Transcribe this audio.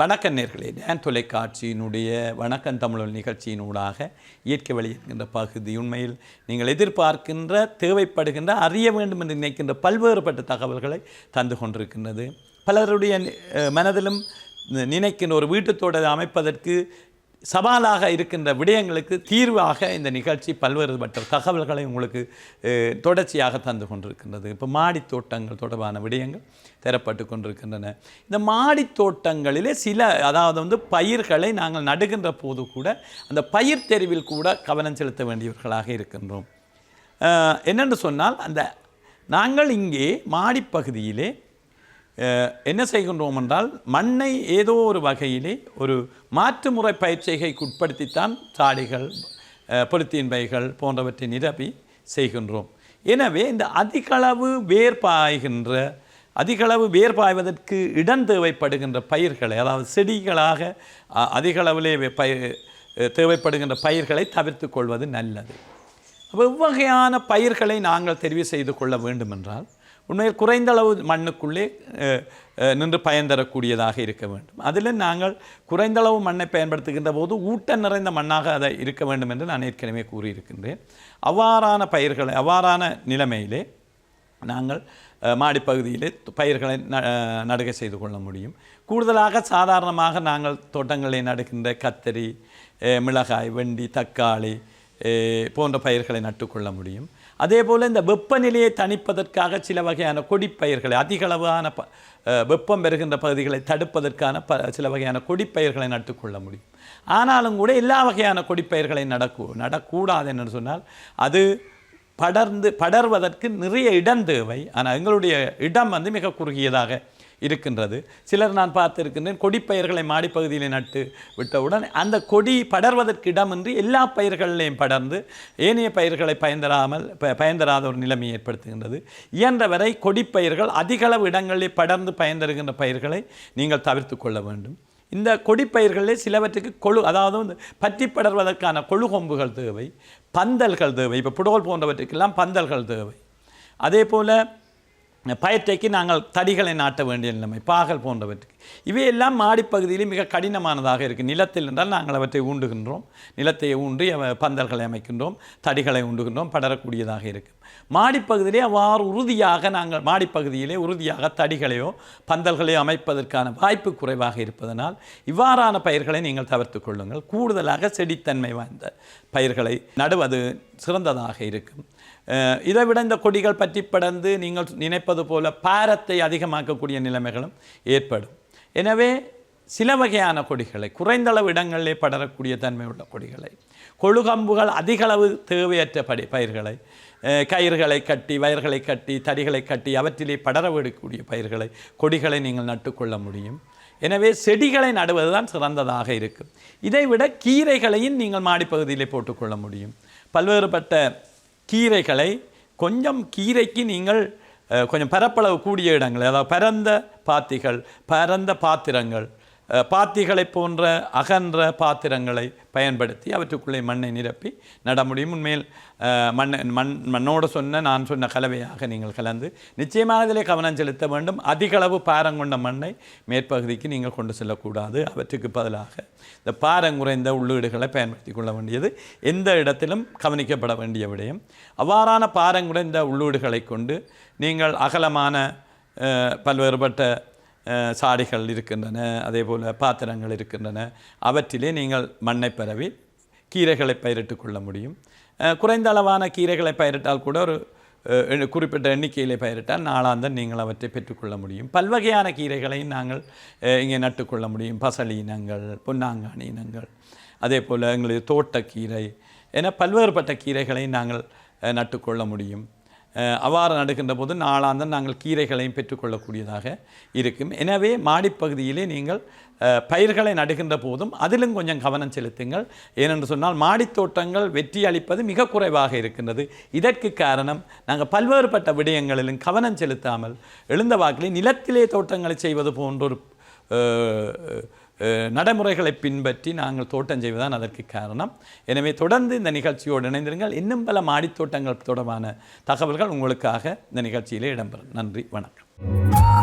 வணக்கம் நேர்களே. தொலைக்காட்சியினுடைய வணக்கம் தமிழ் நிகழ்ச்சியினூடாக இயற்கை வழி என்கின்ற பகுதி உண்மையில் நீங்கள் எதிர்பார்க்கின்ற தேவைப்படுகின்ற அறிய வேண்டும் என்று நினைக்கின்ற பல்வேறுபட்ட தகவல்களை தந்து கொண்டிருக்கின்றது. பலருடைய மனதிலும் நினைக்கின்ற ஒரு வீட்டுத்தோட அமைப்பதற்கு சவாலாக இருக்கின்ற விடயங்களுக்கு தீர்வாக இந்த நிகழ்ச்சி பல்வேறுபட்ட தகவல்களை உங்களுக்கு தொடர்ச்சியாக தந்து கொண்டிருக்கின்றது. இப்போ மாடி தோட்டங்கள் தொடர்பான விடயங்கள் தரப்பட்டு கொண்டிருக்கின்றன. இந்த மாடி தோட்டங்களிலே சில அதாவது வந்து பயிர்களை நாங்கள் நடுகின்ற போது கூட அந்த பயிர் தெரிவில் கூட கவனம் செலுத்த வேண்டியவர்களாக இருக்கின்றோம். என்னென்று சொன்னால் அந்த நாங்கள் இங்கே மாடிப்பகுதியிலே என்ன செய்கின்றோம் என்றால் மண்ணை ஏதோ ஒரு வகையிலே ஒரு மாற்று முறை பயிற்சிகைக்கு உட்படுத்தித்தான் சாடிகள் பொலித்தீன் பைகள் போன்றவற்றை நிரப்பி செய்கின்றோம். எனவே இந்த அதிகளவு வேர் பாய்கின்ற அதிகளவு வேர் பாய்வதற்கு இடம் தேவைப்படுகின்ற பயிர்களை அதாவது செடிகளாக அதிகளவிலே பய தேவைப்படுகின்ற பயிர்களை தவிர்த்து கொள்வது நல்லது. அப்போ இவ்வகையான பயிர்களை நாங்கள் தெரிவு செய்து கொள்ள வேண்டுமென்றால் உண்மையில் குறைந்த அளவு மண்ணுக்குள்ளே நின்று பயன் தரக்கூடியதாக இருக்க வேண்டும். அதில் நாங்கள் குறைந்தளவு மண்ணை பயன்படுத்துகின்ற போது ஊட்டம் நிறைந்த மண்ணாக அதை இருக்க வேண்டும் என்று நான் ஏற்கனவே கூறியிருக்கின்றேன். அவ்வாறான பயிர்களை அவ்வாறான நிலைமையிலே நாங்கள் மாடிப்பகுதியிலே பயிர்களை ந- நடுகை செய்து கொள்ள முடியும். கூடுதலாக சாதாரணமாக நாங்கள் தோட்டங்களில் நடுகின்ற கத்தரி மிளகாய் வெண்டி தக்காளி போன்ற பயிர்களை நட்டுக்கொள்ள முடியும். அதே போல் இந்த வெப்பநிலையை தணிப்பதற்காக சில வகையான கொடிப்பயிர்களை அதிகளவான ப வெப்பம் பெறுகின்ற பகுதிகளை தடுப்பதற்கான ப சில வகையான கொடிப்பயிர்களை நட்டுக்கொள்ள முடியும். ஆனாலும் கூட எல்லா வகையான கொடிப்பயிர்களை நடக்கு நடக்கூடாது என்று சொன்னால் அது படர்ந்து படர்வதற்கு நிறைய இடம் தேவை. ஆனால் எங்களுடைய இடம் வந்து மிக குறுகியதாக இருக்கின்றது. சிலர் நான் பார்த்திருக்கின்றேன் கொடிப்பயிர்களை மாடிப்பகுதியில் நட்டு விட்டவுடன் அந்த கொடி படர்வதற்கு இடமின்றி எல்லா பயிர்களையும் படர்ந்து ஏனைய பயிர்களை பயன்தராமல் ப- பயன்தராத ஒரு நிலைமை ஏற்படுத்துகின்றது. இயன்றவரை கொடிப்பயிர்கள் அதிகளவு இடங்களில் படர்ந்து பயன்தருகின்ற பயிர்களை நீங்கள் தவிர்த்து கொள்ள வேண்டும். இந்த கொடிப்பயிர்களிலே சிலவற்றுக்கு கொழு அதாவது வந்து பற்றி படர்வதற்கான கொழு கொம்புகள் தேவை பந்தல்கள் தேவை இப்போ புடோல் போன்றவற்றுக்கெல்லாம் பந்தல்கள் தேவை. அதே போல் பயிற்றைக்கு நாங்கள் தடிகளை நாட்ட வேண்டிய நிலைமை பாகல் போன்றவற்றுக்கு. இவையெல்லாம் மாடிப்பகுதியிலே மிக கடினமானதாக இருக்குது நிலத்தில் என்றால் நாங்கள் அவற்றை ஊண்டுகின்றோம் நிலத்தை ஊன்றி அவ- பந்தல்களை அமைக்கின்றோம் தடிகளை ஊண்டுகின்றோம் படரக்கூடியதாக இருக்கும் மாடிப்பகுதியிலே அவ்வாறு உறுதியாக நாங்கள் மாடிப்பகுதியிலே உறுதியாக தடிகளையோ பந்தல்களையோ அமைப்பதற்கான வாய்ப்பு குறைவாக இருப்பதனால் இவ்வாறான பயிர்களை நீங்கள் தவிர்த்து கொள்ளுங்கள். கூடுதலாக செடித்தன்மை வாய்ந்த பயிர்களை நடுவது சிறந்ததாக இருக்கும் இதை விட இந்த கொடிகள் பற்றி படர்ந்து நீங்கள் நினைப்பது போல பாரத்தை அதிகமாக்கக்கூடிய நிலைமைகளும் ஏற்படும். எனவே சில வகையான கொடிகளை குறைந்தளவு இடங்களிலே படரக்கூடிய தன்மை உள்ள கொடிகளை கொழுகம்புகள் அதிகளவு தேவையற்ற படி பயிர்களை கயிர்களை கயிறுகளை கட்டி வயர்களை கட்டி தடிகளை கட்டி அவற்றிலே படர விடக்கூடிய பயிர்களை கொடிகளை நீங்கள் நட்டுக்கொள்ள முடியும். எனவே செடிகளை நடுவதுதான் சிறந்ததாக இருக்கும். இதைவிட கீரைகளையும் நீங்கள் மாடிப்பகுதியிலே போட்டுக்கொள்ள முடியும். பல்வேறுபட்ட கீரைகளை கொஞ்சம் கீரைக்கு நீங்கள் கொஞ்சம் பரப்பளவு கூடிய இடங்கள் அதாவது பரந்த பாத்திகள் பரந்த பாத்திரங்கள். பாத்திகளை போன்ற அகன்ற பாத்திரங்களை பயன்படுத்தி அவற்றுக்குள்ளே மண்ணை நிரப்பி நட முடியும் உண்மையில் மண் மண் மண்ணோடு சொன்ன நான் சொன்ன கலவையாக நீங்கள் கலந்து நிச்சயமாக இதிலே கவனம் செலுத்த வேண்டும். அதிகளவு பாரங்கொண்ட மண்ணை மேற்பகுதிக்கு நீங்கள் கொண்டு செல்லக்கூடாது. அவற்றுக்கு பதிலாக இந்த பாரங்குறைந்த உள்ளீடுகளை பயன்படுத்தி கொள்ள வேண்டியது எந்த இடத்திலும் கவனிக்கப்பட வேண்டிய விடயம். அவ்வாறான பாரங்குறைந்த உள்ளீடுகளை கொண்டு நீங்கள் அகலமான பல்வேறுபட்ட சாடிகள் இருக்கின்றன அதே போல் பாத்திரங்கள் இருக்கின்றன. அவற்றிலே நீங்கள் மண்ணை பரவி கீரைகளை பயிரிட்டு கொள்ள முடியும். குறைந்த அளவான கீரைகளை பயிரிட்டால் கூட ஒரு குறிப்பிட்ட எண்ணிக்கையிலே பயிரிட்டால் நாளாந்தன் நீங்கள் அவற்றை பெற்றுக்கொள்ள முடியும். பல்வகையான கீரைகளையும் நாங்கள் இங்கே நட்டுக்கொள்ள முடியும். பசளி இனங்கள் பொன்னாங்கானி இனங்கள் அதே போல் எங்களது தோட்டக்கீரை என பல்வேறுபட்ட கீரைகளை நாங்கள் நட்டுக்கொள்ள முடியும். அவ்வாறு நடுகின்ற போது நாளாந்தம் நாங்கள் கீரைகளையும் பெற்றுக்கொள்ளக்கூடியதாக இருக்கும். எனவே மாடிப்பகுதியிலே நீங்கள் பயிர்களை நடுகின்ற போதும் அதிலும் கொஞ்சம் கவனம் செலுத்துங்கள். ஏனென்று சொன்னால் மாடித்தோட்டங்கள் வெற்றி அளிப்பது மிக குறைவாக இருக்கின்றது. இதற்கு காரணம் நாங்கள் பல்வேறுபட்ட விடயங்களிலும் கவனம் செலுத்தாமல் எழுந்த வாக்கிலே நிலத்திலே தோட்டங்களை செய்வது போன்ற ஒரு நடைமுறைகளை பின்பற்றி நாங்கள் தோட்டம் செய்வதுதான் அதற்கு காரணம். எனவே தொடர்ந்து இந்த நிகழ்ச்சியோடு இணைந்திருங்கள். இன்னும் பல மாடித்தோட்டங்கள் தொடர்பான தகவல்கள் உங்களுக்காக இந்த நிகழ்ச்சியிலே இடம்பெறும். நன்றி. வணக்கம்.